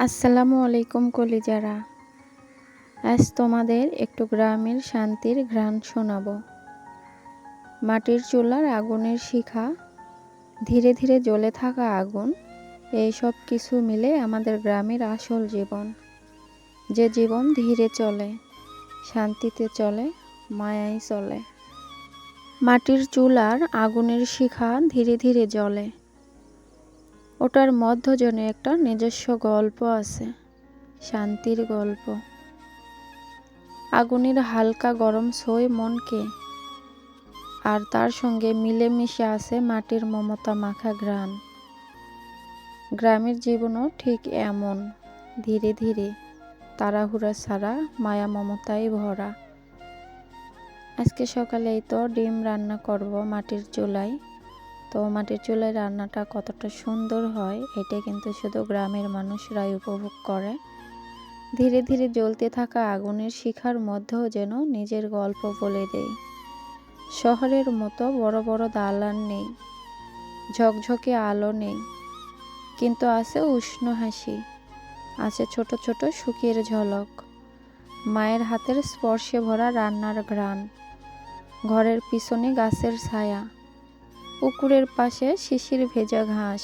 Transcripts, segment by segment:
আসসালামু আলাইকুম কলিজারা। আজ তোমাদের একটু গ্রামের শান্তির ঘ্রাণ শোনাব। মাটির চুলার আগুনের শিখা, ধীরে ধীরে জ্বলে থাকা আগুন, এই সব কিছু মিলে আমাদের গ্রামের আসল জীবন। যে জীবন ধীরে চলে, শান্তিতে চলে মায়াই চলে। মাটির চুলার আগুনের শিখা ধীরে ধীরে জ্বলে। ওটার মধ্যজনে একটা নিজস্ব গল্প আছে, শান্তির গল্প। আগুনের হালকা গরম সই মনকে, আর তার সঙ্গে মিলেমিশে আছে মাটির মমতা মাখা ঘ্রাণ। গ্রামের জীবনও ঠিক এমন, ধীরে ধীরে তাড়াহুড়া ছাড়া মায়া মমতায় ভরা। আজকে সকালেই তো ডিম রান্না করব মাটির চুলায়। তো মাটির চুলায় রান্নাটা কতটা সুন্দর হয়, এটা কিন্তু শুধু গ্রামের মানুষরাই উপভোগ করে। ধীরে ধীরে জ্বলতে থাকা আগুনের শিখার মধ্যেও যেন নিজের গল্প বলে দেয় শহরের মতো বড় বড় দালান নেই, ঝকঝকে আলো নেই, কিন্তু আছে উষ্ণ হাসি, আছে ছোট ছোট সুখের ঝলক, মায়ের হাতের স্পর্শে ভরা রান্নার ঘ্রাণ, ঘরের পিছনে গাছের ছায়া। পুকুরের পাশে শিশির ভেজা ঘাস।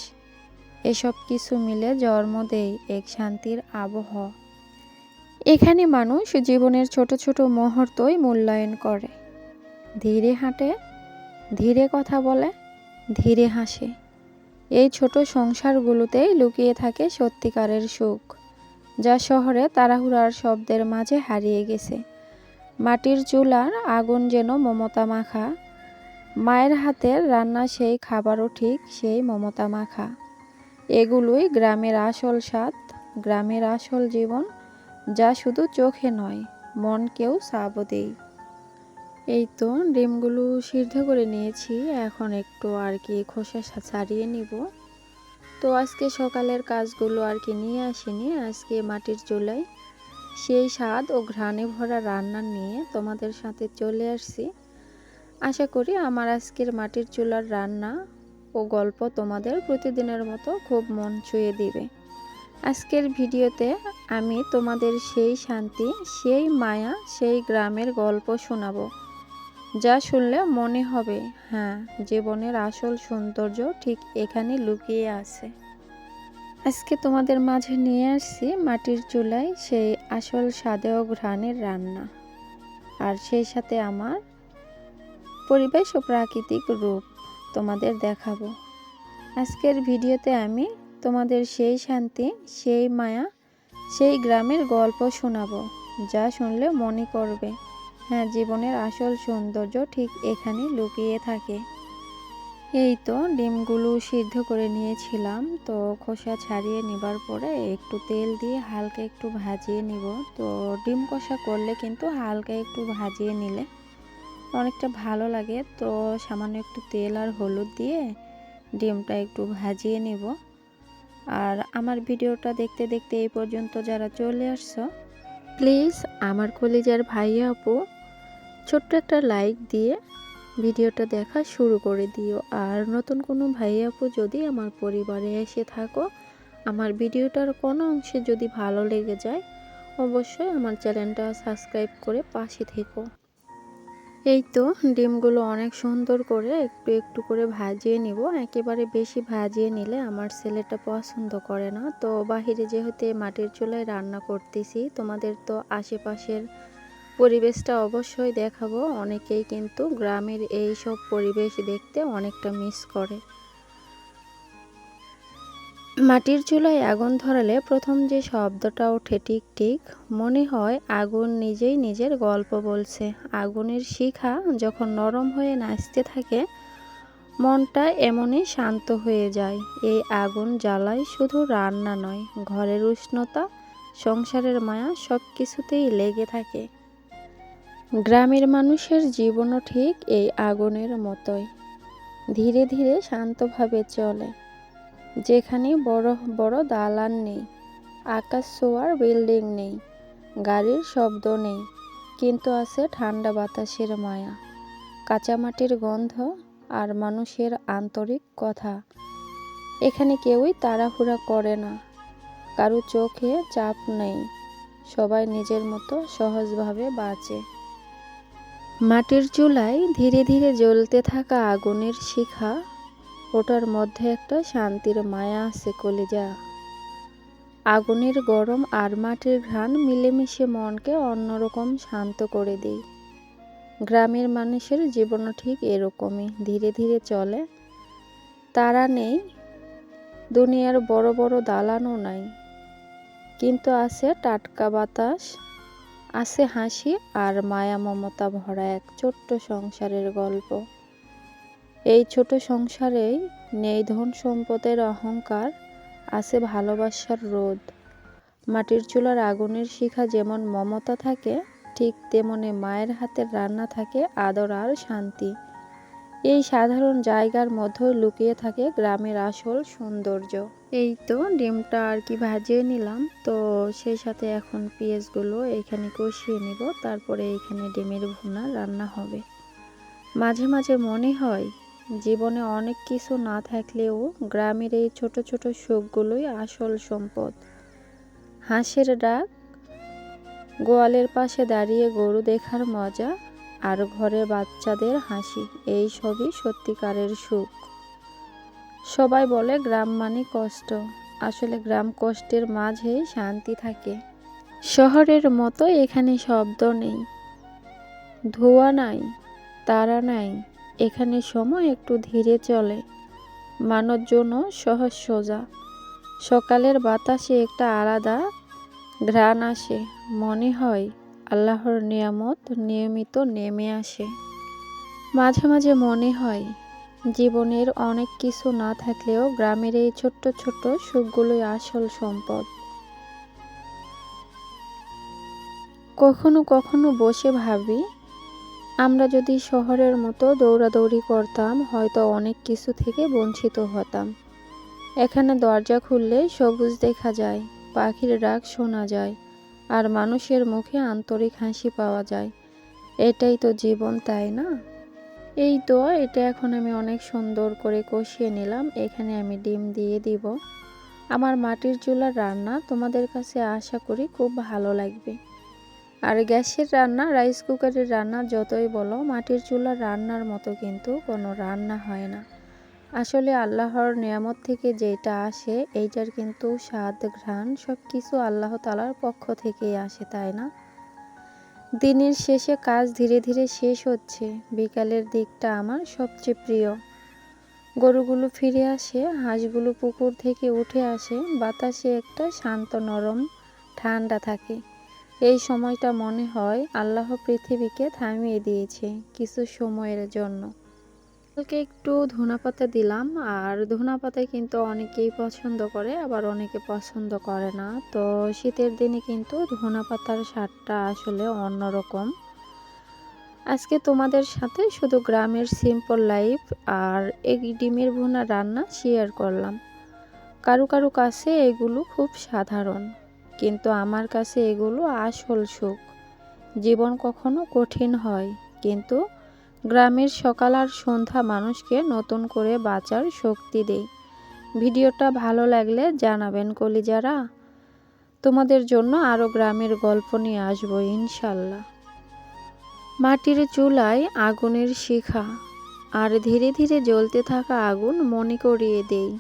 এসব কিছু মিলে জন্ম দেয় এক শান্তির আবহ। এখানে মানুষ জীবনের ছোট ছোট মুহূর্তই মূল্যায়ন করে। ধীরে হাঁটে, ধীরে কথা বলে, ধীরে হাসে। এই ছোট সংসারগুলোতেই লুকিয়ে থাকে সত্যিকারের সুখ, যা শহরে তাড়াহুড়ার শব্দের মাঝে হারিয়ে গেছে। মাটির চুলার আগুন যেন মমতা মাখা মায়ের হাতের রান্না সেই খাবারও ঠিক সেই মমতা মাখা। এগুলোই গ্রামের আসল স্বাদ, গ্রামের আসল জীবন, যা শুধু চোখে নয়, মনকেও সাব দেই এই তো ডিমগুলো সিদ্ধ করে নিয়েছি, এখন একটু আর কি খোসা ছাড়িয়ে নিব। তো আজকে সকালের কাজগুলো আর কি নিয়ে আসিনি, আজকে মাটির চুলায়। সেই স্বাদ ও ঘ্রাণে ভরা রান্না নিয়ে তোমাদের সাথে চলে আসছি। আশা করি আমার আজকের মাটির চুলার রান্না ও গল্প তোমাদের প্রতিদিনের মতো খুব মন ছুঁয়ে দিবে। আজকের ভিডিওতে আমি তোমাদের সেই শান্তি, সেই মায়া, সেই গ্রামের গল্প শোনাবো, যা শুনলে মনে হবে হ্যাঁ জীবনের আসল সৌন্দর্য ঠিক এখানে লুকিয়ে আছে। আজকে তোমাদের মাঝে নিয়ে আসছি মাটির চুলায় সেই আসল স্বাদে ও ঘ্রাণের রান্না, আর সেই সাথে আমার পরিবেশ ও প্রাকৃতিক রূপ তোমাদের দেখাবো। আজকের ভিডিওতে আমি তোমাদের সেই শান্তি, সেই মায়া, সেই গ্রামের গল্প শোনাবো, যা শুনলে মনে করবে হ্যাঁ জীবনের আসল সৌন্দর্য ঠিক এখানে লুকিয়ে থাকে। এই তো ডিমগুলো সিদ্ধ করে নিয়েছিলাম, তো খোসা ছাড়িয়ে নেবার পরে একটু তেল দিয়ে হালকা একটু ভাজিয়ে নিব। তো ডিম কষা করলে কিন্তু হালকা একটু ভাজিয়ে নিলে অনেকটা ভালো লাগে। তো সামান্য একটু তেল আর হলুদ দিয়ে ডিমটা একটু ভাজিয়ে নিব। আর আমার ভিডিওটা দেখতে দেখতে এই পর্যন্ত যারা চলে আসছো, প্লিজ আমার কলিজার ভাইয়া আপু, ছোট্ট একটা লাইক দিয়ে ভিডিওটা দেখা শুরু করে দিও। আর নতুন কোনো ভাই আপু যদি আমার পরিবারে এসে থাকো, আমার ভিডিওটার কোনো অংশে যদি ভালো লেগে যায়, অবশ্যই আমার চ্যানেলটা সাবস্ক্রাইব করে পাশে থেকো। এই তো ডিমগুলো অনেক সুন্দর করে একটু একটু করে ভাজিয়ে নিব। একেবারে বেশি ভাজিয়ে নিলে আমার ছেলেটা পছন্দ করে না। তো বাহিরে যেহেতু মাটির চুলায় রান্না করতেছি, তোমাদের তো আশেপাশের পরিবেশটা অবশ্যই দেখাবো। অনেকেই কিন্তু গ্রামের এই সব পরিবেশ দেখতে অনেকটা মিস করে। মাটির চুলায় আগুন ধরালে প্রথম যে শব্দটা ওঠে ঠিক ঠিক মনে হয় আগুন নিজেই নিজের গল্প বলছে। আগুনের শিখা যখন নরম হয়ে নাচতে থাকে, মনটা এমনই শান্ত হয়ে যায়। এই আগুন জ্বালায় শুধু রান্না নয়, ঘরের উষ্ণতা, সংসারের মায়া সব কিছুতেই লেগে থাকে। গ্রামের মানুষের জীবনও ঠিক এই আগুনের মতোই। ধীরে ধীরে শান্তভাবে চলে। যেখানে বড় বড় দালান নেই, আকাশ ছোঁয়ার বিল্ডিং নেই, গাড়ির শব্দ নেই, কিন্তু আছে ঠান্ডা বাতাসের মায়া। কাঁচামাটির গন্ধ আর মানুষের আন্তরিক কথা। এখানে কেউই তাড়াহুড়া করে না, কারও চোখে চাপ নেই, সবাই নিজের মতো সহজভাবে বাঁচে। মাটির চুলায় ধীরে ধীরে জ্বলতে থাকা আগুনের শিখা ওটার মধ্যে একটা শান্তির মায়া আছে কলিজা। আগুনের গরম আর মাটির ঘ্রাণ মিলেমিশে মনকে অন্যরকম শান্ত করে দেয়। গ্রামের মানুষের জীবনও ঠিক এরকমই, ধীরে ধীরে চলে। তারা নেই, দুনিয়ার বড় বড় দালানও নাই। কিন্তু আছে টাটকা বাতাস, আছে হাসি আর মায়া মমতা ভরা এক ছোট্ট সংসারের গল্প। এই ছোট সংসারেই নেই ধন সম্পদের অহংকার, আছে ভালোবাসার রোদ মাটির চুলার আগুনের শিখা যেমন মমতা থাকে, ঠিক তেমনি মায়ের হাতের রান্না থাকে আদর আর শান্তি। এই সাধারণ জায়গার মধ্যে লুকিয়ে থাকে গ্রামের আসল সৌন্দর্য। এই তো ডিমটা আর কি ভাজিয়ে নিলাম, তো সেই সাথে এখন পেঁয়াজগুলো এখানে কষিয়ে নিব, তারপরে এখানে ডিমের ভুনা রান্না হবে। মাঝে মাঝে মনে হয় জীবনে অনেক কিছু না থাকলেও গ্রামের এই ছোট ছোট সুখগুলোই আসল সম্পদ। হাঁসের ডাক, গোয়ালের পাশে দাঁড়িয়ে গরু দেখার মজা আর ঘরে বাচ্চাদের হাসি, এই সবই সত্যিকারের সুখ। সবাই বলে গ্রাম মানে কষ্ট। আসলে গ্রাম কষ্টের মাঝেই শান্তি থাকে। শহরের মতো এখানে শব্দ নেই। ধোঁয়া নাই, তারা নাই। এখানে সময় একটু ধীরে চলে। মানুষজন সহজ সোজা। সকালের বাতাসে একটা আলাদা ঘ্রাণ আসে। মনে হয় আল্লাহর নিয়ামত নিয়মিত নেমে আসে। মাঝে মাঝে মনে হয় জীবনের অনেক কিছু না থাকলেও গ্রামের এই ছোট্ট ছোট্ট সুখগুলোই আসল সম্পদ। কখনো কখনো বসে ভাবি আমরা যদি শহরের মতো দৌড়াদৌড়ি করতাম, হয়তো অনেক কিছু থেকে বঞ্চিত হতাম। এখানে দরজা খুললে সবুজ দেখা যায়, পাখির ডাক শোনা যায়, আর মানুষের মুখে আন্তরিক হাসি পাওয়া যায়। এটাই তো জীবন, তাই না? এই তো, এটা এখন আমি অনেক সুন্দর করে কষিয়ে নিলাম। এখানে আমি ডিম দিয়ে দিব। আমার মাটির চুলার রান্না তোমাদের কাছে আশা করি খুব ভালো লাগবে। আর গ্যাসের রান্না রাইস কুকারের রান্না যতই বলো, মাটির চুলার রান্নার মতো কিন্তু কোনো রান্না হয় না। আসলে আল্লাহর নিয়ামত থেকে যেটা আসে, এইটার কিন্তু স্বাদ, ঘ্রাণ সব কিছু আল্লাহ তালার পক্ষ থেকেই আসে, তাই না? দিনের শেষে কাজ ধীরে ধীরে শেষ হচ্ছে। বিকালের দিকটা আমার সবচেয়ে প্রিয়। গরুগুলো ফিরে আসে, হাঁসগুলো পুকুর থেকে উঠে আসে, বাতাসে একটা শান্ত, নরম ঠান্ডা থাকে। এই সময়টা মনে হয় আল্লাহ পৃথিবীকে থামিয়ে দিয়েছে কিছু সময়ের জন্য। কালকে একটু ধনা পাতা দিলাম, আর ধনা পাতা কিন্তু অনেকেই পছন্দ করে, আবার অনেকে পছন্দ করে না। তো শীতের দিনে কিন্তু ধনা পাতার স্বাদটা আসলে অন্যরকম। আজকে তোমাদের সাথে শুধু গ্রামের সিম্পল লাইফ আর এই ডিমের ভুনা রান্না শেয়ার করলাম। কারও কারও কাছে এগুলো খুব সাধারণ। কিন্তু আমার কাছে এগুলো আসল সুখ। জীবন কখনো কঠিন হয়, কিন্তু গ্রামের সকাল আর সন্ধ্যা মানুষকে নতুন করে বাঁচার শক্তি দেয়। ভিডিওটা ভালো লাগলে জানাবেন কলিজারা। তোমাদের জন্য আরও গ্রামের গল্প নিয়ে আসব ইনশাল্লাহ। মাটির চুলায় আগুনের শিখা, আর ধীরে ধীরে জ্বলতে থাকা আগুন মনে করিয়ে দেই।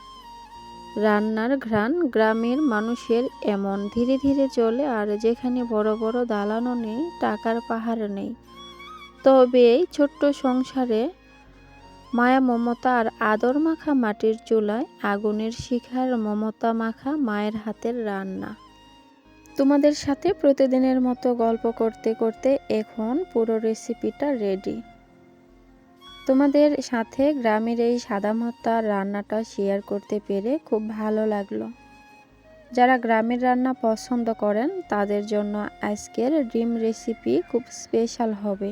রান্নার ঘ্রাণ গ্রামের মানুষের এমন ধীরে ধীরে চলে আর যেখানে বড় বড় দালানও নেই, টাকার পাহাড় নেই। তবে এই ছোট্ট সংসারে মায়া মমতা আর আদর মাখা মাটির চুলায় আগুনের শিখার মমতা মাখা মায়ের হাতের রান্না। তোমাদের সাথে প্রতিদিনের মতো গল্প করতে করতে এখন পুরো রেসিপিটা রেডি তোমাদের সাথে গ্রামের এই সাদামাতা রান্নাটা শেয়ার করতে পেরে খুব ভালো লাগল। যারা গ্রামের রান্না পছন্দ করেন, তাদের জন্য আজকের ড্রিম রেসিপি খুব স্পেশাল হবে।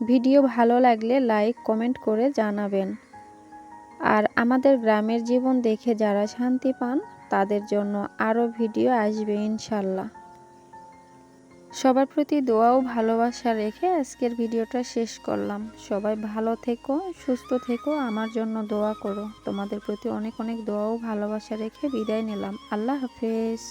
ভিডিও ভালো লাগলে লাইক কমেন্ট করে জানাবেন। আর আমাদের গ্রামের জীবন দেখে যারা শান্তি পান, তাদের জন্য আরও ভিডিও আসবে ইনশাল্লাহ। সবার প্রতি দোয়া ও ভালোবাসা রেখে আজকের ভিডিওটা শেষ করলাম। সবাই ভালো থেকো, সুস্থ থেকো, আমার জন্য দোয়া করো। তোমাদের প্রতি অনেক অনেক দোয়া ও ভালোবাসা রেখে বিদায় নিলাম। আল্লাহ হাফেজ।